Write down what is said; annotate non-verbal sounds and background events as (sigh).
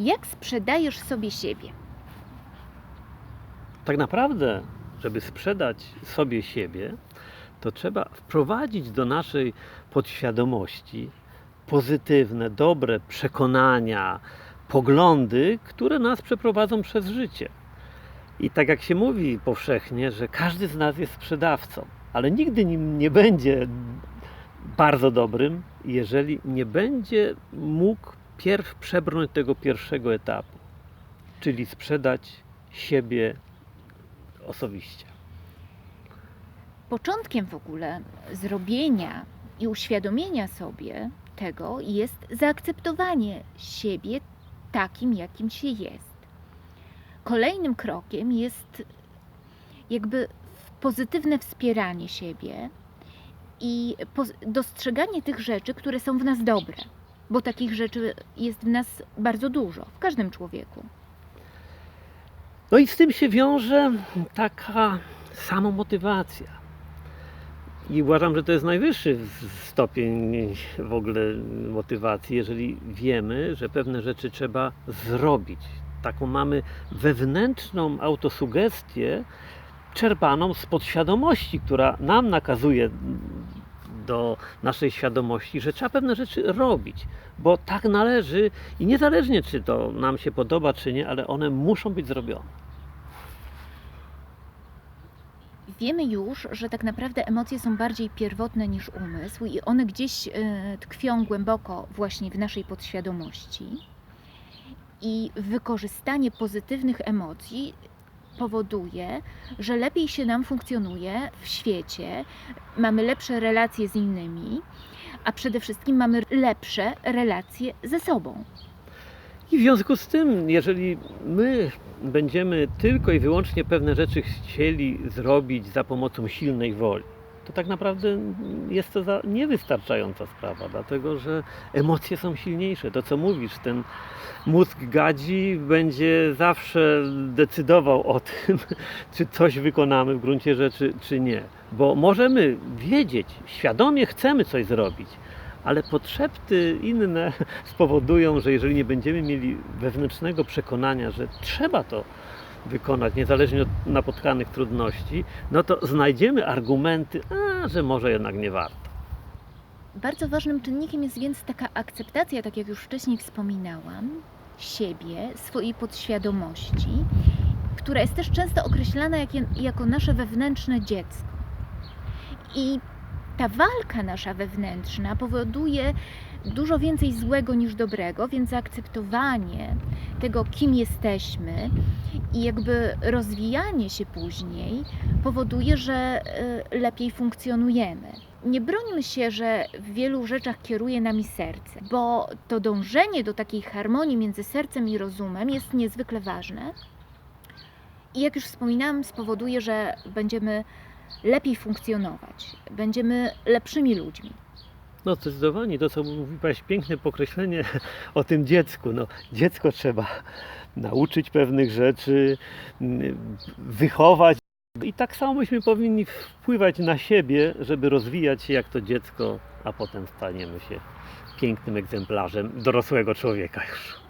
Jak sprzedajesz sobie siebie? Tak naprawdę, żeby sprzedać sobie siebie, to trzeba wprowadzić do naszej podświadomości pozytywne, dobre przekonania, poglądy, które nas przeprowadzą przez życie. I tak jak się mówi powszechnie, że każdy z nas jest sprzedawcą, ale nigdy nim nie będzie bardzo dobrym, jeżeli nie będzie mógł pierw przebrnąć tego pierwszego etapu, czyli sprzedać siebie osobiście. Początkiem w ogóle zrobienia i uświadomienia sobie tego jest zaakceptowanie siebie takim, jakim się jest. Kolejnym krokiem jest jakby pozytywne wspieranie siebie i dostrzeganie tych rzeczy, które są w nas dobre, bo takich rzeczy jest w nas bardzo dużo, w każdym człowieku. No i z tym się wiąże taka samomotywacja. I uważam, że to jest najwyższy stopień w ogóle motywacji, jeżeli wiemy, że pewne rzeczy trzeba zrobić. Taką mamy wewnętrzną autosugestię czerpaną z podświadomości, która nam nakazuje do naszej świadomości, że trzeba pewne rzeczy robić, bo tak należy i niezależnie czy to nam się podoba, czy nie, ale one muszą być zrobione. Wiemy już, że tak naprawdę emocje są bardziej pierwotne niż umysł i one gdzieś e, tkwią głęboko właśnie w naszej podświadomości. I wykorzystanie pozytywnych emocji powoduje, że lepiej się nam funkcjonuje w świecie, mamy lepsze relacje z innymi, a przede wszystkim mamy lepsze relacje ze sobą. I w związku z tym, jeżeli my będziemy tylko i wyłącznie pewne rzeczy chcieli zrobić za pomocą silnej woli, to tak naprawdę jest to za niewystarczająca sprawa, dlatego że emocje są silniejsze. To co mówisz, ten mózg gadzi będzie zawsze decydował o (laughs) tym, czy coś wykonamy w gruncie rzeczy, czy nie. Bo możemy wiedzieć, świadomie chcemy coś zrobić, ale potrzeby inne (laughs) spowodują, że jeżeli nie będziemy mieli wewnętrznego przekonania, że trzeba to wykonać, niezależnie od napotkanych trudności, no to znajdziemy argumenty, a że może jednak nie warto. Bardzo ważnym czynnikiem jest więc taka akceptacja, tak jak już wcześniej wspominałam, siebie, swojej podświadomości, która jest też często określana jak, jako nasze wewnętrzne dziecko. I ta walka nasza wewnętrzna powoduje dużo więcej złego niż dobrego, więc zaakceptowanie tego, kim jesteśmy i jakby rozwijanie się później powoduje, że y, lepiej funkcjonujemy. Nie brońmy się, że w wielu rzeczach kieruje nami serce, bo to dążenie do takiej harmonii między sercem i rozumem jest niezwykle ważne. I jak już wspominałam, spowoduje, że będziemy lepiej funkcjonować, będziemy lepszymi ludźmi. No zdecydowanie, to co mówiłaś, piękne pokreślenie (laughs) o tym dziecku. No, dziecko trzeba nauczyć pewnych rzeczy, mm, wychować. I tak samo myśmy powinni wpływać na siebie, żeby rozwijać się jak to dziecko, a potem staniemy się pięknym egzemplarzem dorosłego człowieka już.